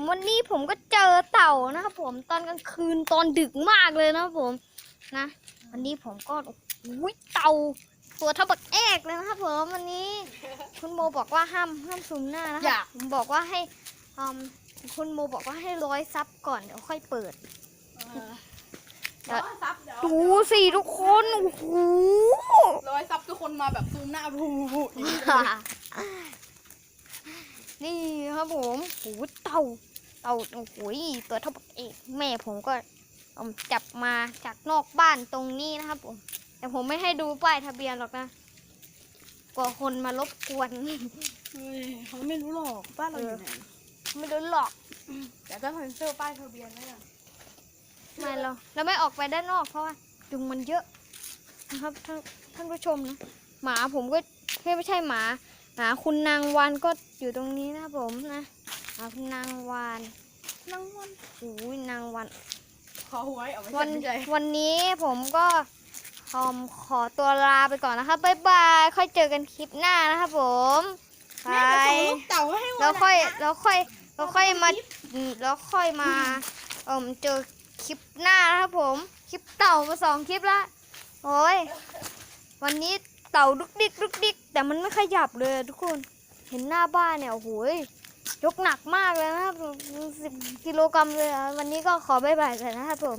ผมวันนี้ผมก็เจอเต่านะครับผมตอนกลางคืนตอนดึกมากเลยนะครับผมนะ วันนี้ผมก็อุ้ยเต่าตัวเท่าบักแอกเลยนะครับผมวันนี้ คุณโมบอกว่าห้ามห้ามซูมหน้านะอคะย่าผมบอกว่าให้อืมคุณโมบอกว่าให้ร้อยซับก่อนเดี๋ยวค่อยเปิด เดี๋ยวซับเดี๋ยวดูสิทุกคนโอ้โห ร้อยซับทุกคนมาแบบซูมหน้าพูพูอย่างนี้ นี่ครับผมโอ้โหเต่า เต่าโอ้โหตัวเท่าบักเอกแม่ผมก็เอาจับมาจากนอกบ้านตรงนี้นะครับผม แต่ผมไม่ให้ดูป้ายทะเบียนหรอกนะกลัวคนมารบกวนเฮ้ยเขาไม่รู้หรอกบ้านเราอยู่ไหนไม่รู้หรอกแต่ต้องเซ็นเซอร์ป้ายทะเบียนไว้ก่อนไม่เราเราไม่ออกไปด้านนอกเพราะว่ายุงมันเยอะนะครับท่านท่านผู้ชมนะหมาผมก็ไม่ใช่หมา หมาคุณนางวานก็อยู่ตรงนี้นะครับผมนะหมาคุณนางวานนั่งวันโอ้ยนางวานขอหวยเอาไว้วันใส่ใจวันนี้ผมก็ขอขอตัวลาไปก่อนนะครับบ๊ายบายค่อยเจอกันคลิปหน้านะครับผมไปแม่จะส่งลูกเต่ามาให้วันแล้วค่อยไหนนะแล้วค่อยแล้วค่อยมาอืมแล้วค่อยมาเอ่มเจอคลิปหน้านะครับผม คลิปเต่ามาสองคลิปละโอ้ยวันนี้ เต่าดุกดิกดุกดิกแต่มันไม่ขยับเลยทุกคน เห็นหน้าบ้านเนี่ยโอ้โหยยกหนักมากเลยนะครับสิบกิโลกรัมเลยอะวันนี้ก็ขอบายบายกันนะครับผม